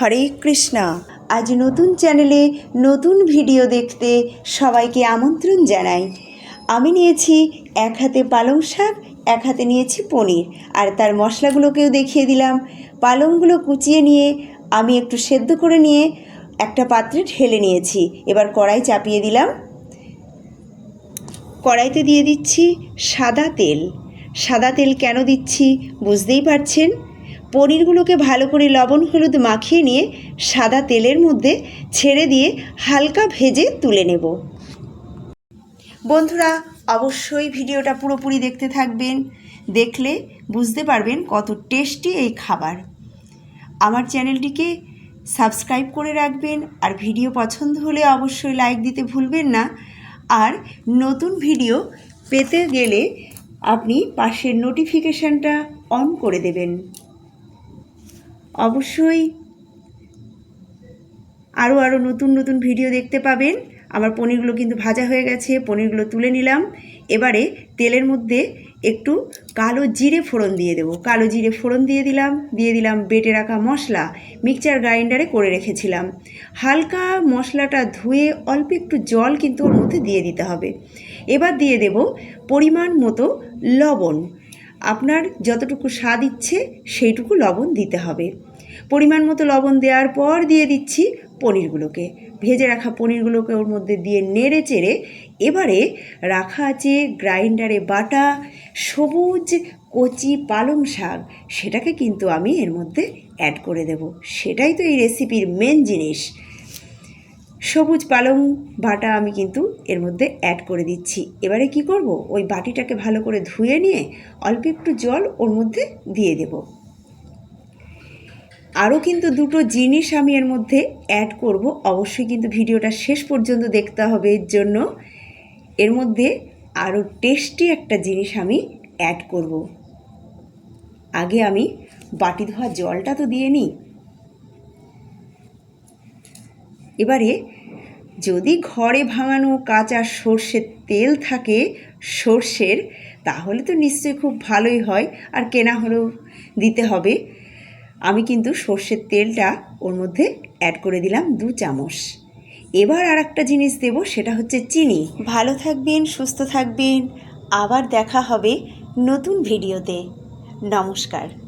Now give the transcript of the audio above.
হরে কৃষ্ণা। আজ নতুন চ্যানেলে নতুন ভিডিও দেখতে সবাইকে আমন্ত্রণ জানাই। আমি নিয়েছি এক হাতে পালং শাক, এক হাতে নিয়েছি পনির। আর তার মশলাগুলোকেও দেখিয়ে দিলাম। পালংগুলো কুচিয়ে নিয়ে আমি একটু সেদ্ধ করে নিয়ে একটা পাত্রে ঢেলে নিয়েছি। এবার কড়াই চাপিয়ে দিলাম। কড়াইতে দিয়ে দিচ্ছি সাদা তেল। সাদা তেল কেন দিচ্ছি বুঝতেই পারছেন? পনিরগুলোকে ভালো করে লবণ হলুদ মাখিয়ে নিয়ে সাদা তেলের মধ্যে ছেড়ে দিয়ে হালকা ভেজে তুলে নেব। বন্ধুরা, অবশ্যই ভিডিওটা পুরোপুরি দেখতে থাকবেন। দেখলে বুঝতে পারবেন কত টেস্টি এই খাবার। আমার চ্যানেলটিকে সাবস্ক্রাইব করে রাখবেন আর ভিডিও পছন্দ হলে অবশ্যই লাইক দিতে ভুলবেন না। আর নতুন ভিডিও পেতে গেলে আপনি পাশের নোটিফিকেশানটা অন করে দেবেন। অবশ্যই আরও আরও নতুন নতুন ভিডিও দেখতে পাবেন। আমার পনিরগুলো কিন্তু ভাজা হয়ে গেছে, পনিরগুলো তুলে নিলাম। এবারে তেলের মধ্যে একটু কালো জিরে ফোড়ন দিয়ে দেবো। কালো জিরে ফোড়ন দিয়ে দিলাম দিয়ে দিলাম বেটে রাখা মশলা। মিক্সচার গ্রাইন্ডারে করে রেখেছিলাম। হালকা মশলাটা ধুয়ে অল্প একটু জল কিন্তু ওর মধ্যে দিয়ে দিতে হবে। এবার দিয়ে দেব পরিমাণ মতো লবণ। আপনার যতটুকু স্বাদ ইচ্ছে সেইটুকু লবণ দিতে হবে। পরিমাণ মতো লবণ দেওয়ার পর দিয়ে দিচ্ছি পনিরগুলোকে। ভেজে রাখা পনিরগুলোকে ওর মধ্যে দিয়ে নেড়ে চেড়ে এবারে রাখা আছে গ্রাইন্ডারে বাটা সবুজ কচি পালং শাক। সেটাকে কিন্তু আমি এর মধ্যে অ্যাড করে দেব। সেটাই তো এই রেসিপির মেন জিনিস। সবুজ পালং বাটা আমি কিন্তু এর মধ্যে অ্যাড করে দিচ্ছি। এবারে কি করব? ওই বাটিটাকে ভালো করে ধুয়ে নিয়ে অল্প একটু জল ওর মধ্যে দিয়ে দেব। আরও কিন্তু দুটো জিনিস আমি এর মধ্যে অ্যাড করব। অবশ্যই কিন্তু ভিডিওটা শেষ পর্যন্ত দেখতে হবে। এর জন্য এর মধ্যে আরও টেস্টি একটা জিনিস আমি অ্যাড করব। আগে আমি বাটি ধোয়া জলটা তো দিয়ে নিই। এবারে যদি ঘরে ভাঙানো কাঁচা সর্ষের তেল থাকে সর্ষের, তাহলে তো নিশ্চয়ই খুব ভালোই হয়। আর কেনা হলেও দিতে হবে। আমি কিন্তু সর্ষের তেলটা ওর মধ্যে অ্যাড করে দিলাম দু চামচ। এবার আর একটা জিনিস দেব, সেটা হচ্ছে চিনি। ভালো থাকবেন, সুস্থ থাকবেন। আবার দেখা হবে নতুন ভিডিওতে। নমস্কার।